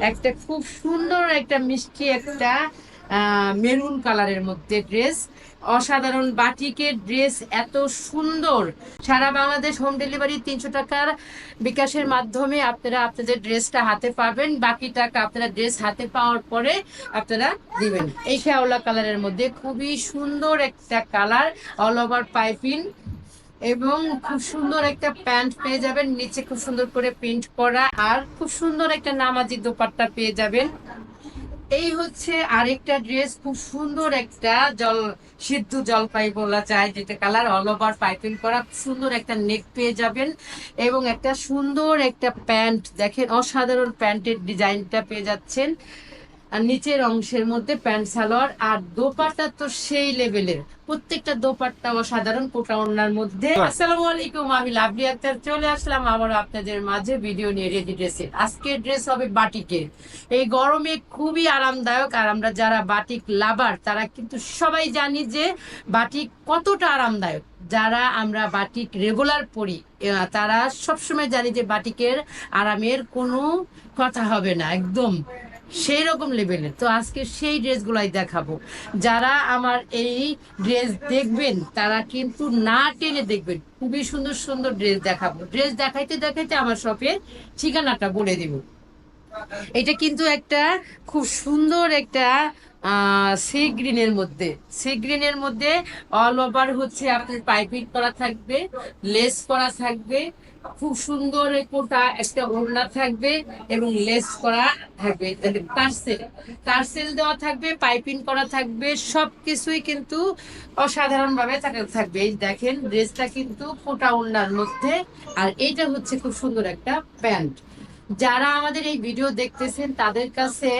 একটা খুব সুন্দর একটা মিষ্টি একটা মেরুন কালারের মধ্যে ড্রেস। অসাধারণ বাটিকের ড্রেস, এত সুন্দর। সারা বাংলাদেশ হোম ডেলিভারি তিনশো টাকার বিকাশের মাধ্যমে আপনারা আপনাদের ড্রেসটা হাতে পাবেন। বাকি টাকা আপনারা ড্রেস হাতে পাওয়ার পরে আপনারা দিবেন। এই শ্যাওলা কালারের মধ্যে খুবই সুন্দর একটা কালার অল ওভার পাইপিং। এবং খুব সুন্দর একটা প্যান্ট পেয়ে যাবেন। নিচে খুব সুন্দর করে প্রিন্ট করা আর খুব সুন্দর একটা নামাজি দোপাট্টা পেয়ে যাবেন। এই হচ্ছে আরেকটা ড্রেস, খুব সুন্দর একটা জল, সিদ্ধ জলপাই বলা যায় যেটা কালার অল ওভার পাইপিং করা সুন্দর একটা নেক পেয়ে যাবেন। এবং একটা সুন্দর একটা প্যান্ট, দেখেন অসাধারণ প্যান্টের ডিজাইনটা পেয়ে যাচ্ছেন। আর নিচের অংশের মধ্যে প্যান্ট সালোয়ার আর দোপাট্টা তো সেই লেভেলের। প্রত্যেকটা দোপাট্টা অসাধারণ কোটা ওনার মধ্যে। আসসালামু আলাইকুম আমি লাভলি আক্তার। চলে আসলাম আবার আপনাদের মাঝে ভিডিও নিয়ে রেডি ড্রেসের আজকের ড্রেস হবে বাটিকের। এই গরমে খুবই আরামদায়ক আর আমরা যারা বাটিক লাভার তারা কিন্তু সবাই জানি যে বাটিক কতটা আরামদায়ক। যারা আমরা বাটিক রেগুলার পরি তারা সবসময় জানি যে বাটিকের আরামের কোনো কথা হবে না একদম। সেই রকম লেভেলের তো আজকে সেই ড্রেসগুলাই দেখাবো। যারা আমার এই ড্রেস দেখবেন, তারা কিন্তু না টেনে দেখবেন। খুবই সুন্দর সুন্দর ড্রেস দেখাবো। ড্রেস দেখাইতে দেখাইতে আমার শপের ঠিকানাটা বলে দেব। এটা কিন্তু একটা খুব সুন্দর একটা সি গ্রিনের মধ্যে। সি গ্রিনের মধ্যে অল ওভার হচ্ছে আপনার পাইপিং করা থাকবে লেস করা থাকবে, খুব সুন্দর কোটা একটা ওড়না থাকবে এবং লেস করা থাকবে। টার্সেল টার্সেল দেওয়া থাকবে পাইপিং করা থাকবে সব কিছুই কিন্তু অসাধারণ ভাবে থাকবে। দেখেন ড্রেসটা কিন্তু কোটা ওড়নার মধ্যে। আর এইটা হচ্ছে খুব সুন্দর একটা প্যান্ট। যারা আমাদের এই ভিডিও দেখতেছেন, তাদের কাছে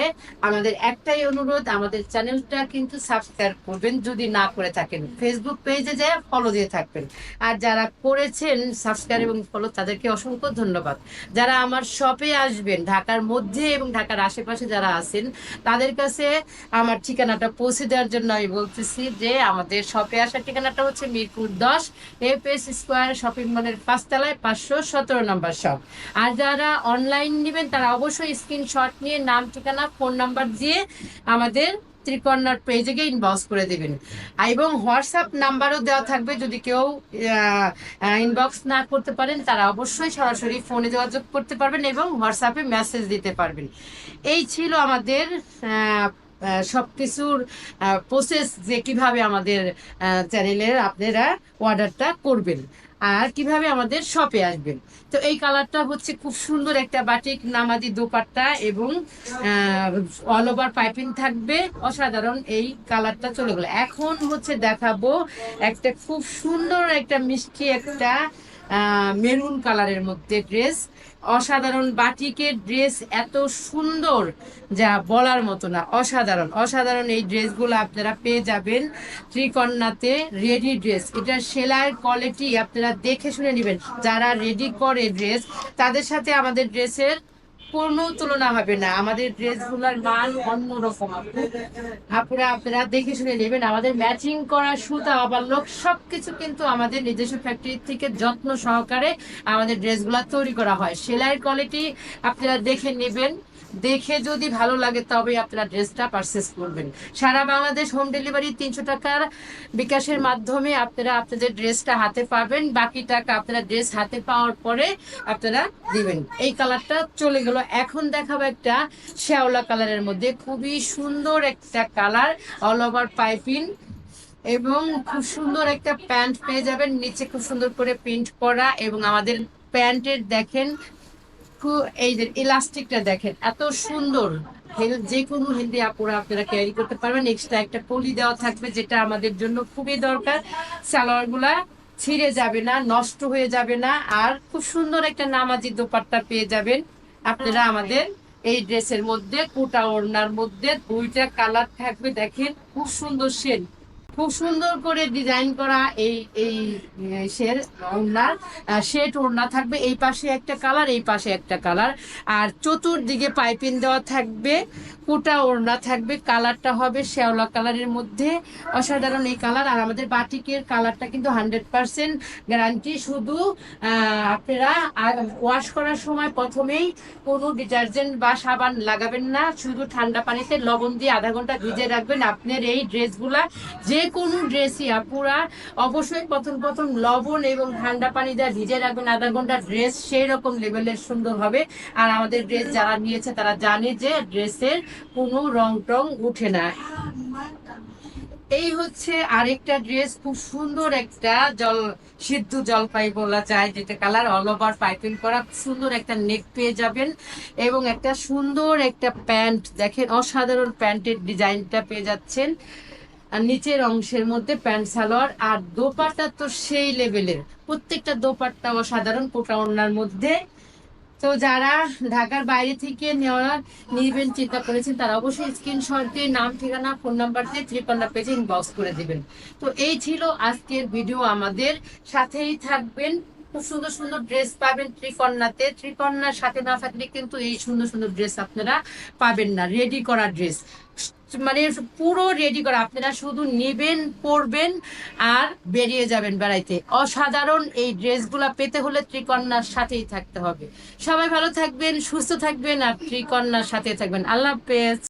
আমাদের একটাই অনুরোধ, আমাদের চ্যানেলটা কিন্তু সাবস্ক্রাইব করবেন। যদি না করে থাকেন ফেসবুক পেজে যে ফলো দিয়ে থাকবেন। আর যারা করেছেন সাবস্ক্রাইব এবং ফলো তাদেরকে অসংখ্য ধন্যবাদ। যারা আমার শপে আসবেন, ঢাকার মধ্যে এবং ঢাকার আশেপাশে যারা আছেন, তাদের কাছে আমার ঠিকানাটা পৌঁছে দেওয়ার জন্য আমি বলতেছি যে আমাদের শপে আসার ঠিকানাটা হচ্ছে মিরপুর দশ এফ এস স্কোয়ার শপিং মলের পাঁচতলায় পাঁচশো সতেরো নম্বর শপ আর যারা অনলাইন নেবেন, তারা অবশ্যই স্ক্রিনশট নিয়ে নাম, ঠিকানা ফোন নাম্বার দিয়ে আমাদের ত্রিকর্ণার পেজে গিয়ে ইনবক্স করে দেবেন। এবং হোয়াটসঅ্যাপ নাম্বারও দেওয়া থাকবে, যদি কেউ ইনবক্স না করতে পারেন, তারা অবশ্যই সরাসরি ফোনে যোগাযোগ করতে পারবেন এবং হোয়াটসঅ্যাপে মেসেজ দিতে পারবেন। এই ছিল আমাদের সব কিছুর প্রসেস যে কীভাবে আমাদের চ্যানেলের আপনারা অর্ডারটা করবেন। আর কীভাবে আমাদের শপে আসবেন। তো এই কালারটা হচ্ছে খুব সুন্দর একটা বাটিক নামাদি দোপাট্টা এবং অল ওভার পাইপিং থাকবে। অসাধারণ এই কালারটা চলে গেল। এখন হচ্ছে দেখাবো একটা খুব সুন্দর একটা মিষ্টি একটা মেরুন কালারের মধ্যে ড্রেস। অসাধারণ বাটিকের ড্রেস এত সুন্দর যা বলার মতো না, অসাধারণ। অসাধারণ এই ড্রেসগুলো আপনারা পেয়ে যাবেন ত্রিকন্যাতে রেডি ড্রেস। এটা সেলাইয়ের কোয়ালিটি আপনারা দেখে শুনে নেবেন। যারা রেডি করে ড্রেস, তাদের সাথে আমাদের ড্রেসের কোনো তুলনা হবে না। আমাদের ড্রেসগুলোর মান অন্যরকম আপনারা আপনারা দেখে শুনে নেবেন, আমাদের ম্যাচিং করা সুতা, আবার লোক সবকিছু কিন্তু আমাদের নিজস্ব ফ্যাক্টরি থেকে যত্ন সহকারে আমাদের ড্রেসগুলো তৈরি করা হয়। সেলাইয়ের কোয়ালিটি আপনারা দেখে নেবেন। দেখে যদি ভালো লাগে তবে আপনারা ড্রেসটা পারচেস করবেন। সারা বাংলাদেশ হোম ডেলিভারি তিনশো টাকার বিকাশের মাধ্যমে আপনারা আপনাদের ড্রেসটা হাতে পাবেন। বাকি টাকা আপনারা ড্রেস হাতে পাওয়ার পরে আপনারা দিবেন। এই কালারটা চলে গেল। এখন দেখাবো একটা শ্যাওলা কালারের মধ্যে। খুবই সুন্দর একটা কালার অল ওভার পাইপিং এবং খুব সুন্দর একটা প্যান্ট পেয়ে যাবেন। নিচে খুব সুন্দর করে প্রিন্ট করা এবং আমাদের প্যান্টের দেখেন এই যে ইলাস্টিকটা দেখেন, এত সুন্দর। যে কোনো হেলদি আপুরা আপনারা ক্যারি করতে পারবেন। এক্সট্রা একটা পলি দেওয়া থাকবে, যেটা আমাদের জন্য খুবই দরকার। সালোয়ারগুলা ছিঁড়ে যাবে না, নষ্ট হয়ে যাবে না, আর খুব সুন্দর একটা নামাজি দোপাট্টা পেয়ে যাবেন আপনারা আমাদের এই ড্রেসের মধ্যে, কোটা ওড়নার মধ্যে, দুইটা কালার থাকবে, দেখেন, খুব সুন্দর শেড খুব সুন্দর করে ডিজাইন করা এই এই শের ওড়নার শেট ওড়না থাকবে এই পাশে একটা কালার এই পাশে একটা কালার আর চতুর্দিকে পাইপিং দেওয়া থাকবে, কোটা ওড়না থাকবে কালারটা হবে শ্যাওলা কালারের মধ্যে। অসাধারণ এই কালার আর আমাদের বাটিকের কালারটা কিন্তু হান্ড্রেড পার্সেন্ট গ্যারান্টি শুধু আপনারা ওয়াশ করার সময় প্রথমেই কোনো ডিটারজেন্ট বা সাবান লাগাবেন না। শুধু ঠান্ডা পানিতে লবণ দিয়ে আধা ঘণ্টা ভিজে রাখবেন। আপনার এই ড্রেসগুলা যে কোনো ড্রেসই আপুরা অবশ্যই প্রথম প্রথম লবণ এবং ঠান্ডা পানি দিয়ে ভিজে রাখবেন। আধা ঘণ্টা ড্রেস সেই রকম লেভেলের সুন্দর হবে। আর আমাদের ড্রেস যারা নিয়েছে তারা জানে যে ড্রেসের কোনো রং টং উঠে না। এই হচ্ছে আরেকটা ড্রেস খুব সুন্দর একটা জল, সিদ্ধ জলপাই বলা যায় যেটা কালার অল ওভার পাইপিং করা। সুন্দর একটা নেক পেয়ে যাবেন এবং একটা সুন্দর একটা প্যান্ট দেখেন, অসাধারণ প্যান্টের ডিজাইনটা পেয়ে যাচ্ছেন। আর নিচের অংশের মধ্যে প্যান্ট, সালোয়ার আর দোপাট্টা তো সেই লেভেলের। প্রত্যেকটা দোপাট্টা অসাধারণ কোটা ওড়নার মধ্যে। তো যারা ঢাকার বাইরে থেকে নেওয়া নিবেন, চিন্তা করেছেন, তারা অবশ্যই স্ক্রিনশট দিয়ে নাম, ঠিকানা ফোন নাম্বার দিয়ে ত্রিকন্যা পেজে ইনবক্স করে দিবেন। তো এই ছিল আজকের ভিডিও আমাদের সাথেই থাকবেন। খুব সুন্দর সুন্দর ড্রেস পাবেন ত্রিকন্যাতে ত্রিকন্যার সাথে না থাকলে কিন্তু এই সুন্দর সুন্দর ড্রেস আপনারা পাবেন না। রেডি করা ড্রেস মানে পুরো রেডি করা। আপনারা শুধু নেবেন, পরবেন আর বেরিয়ে যাবেন বেড়াইতে। অসাধারণ এই ড্রেসগুলা পেতে হলে ত্রিকন্যার সাথেই থাকতে হবে। সবাই ভালো থাকবেন, সুস্থ থাকবেন আর ত্রিকন্যার সাথে থাকবেন। আল্লাহ হাফেজ।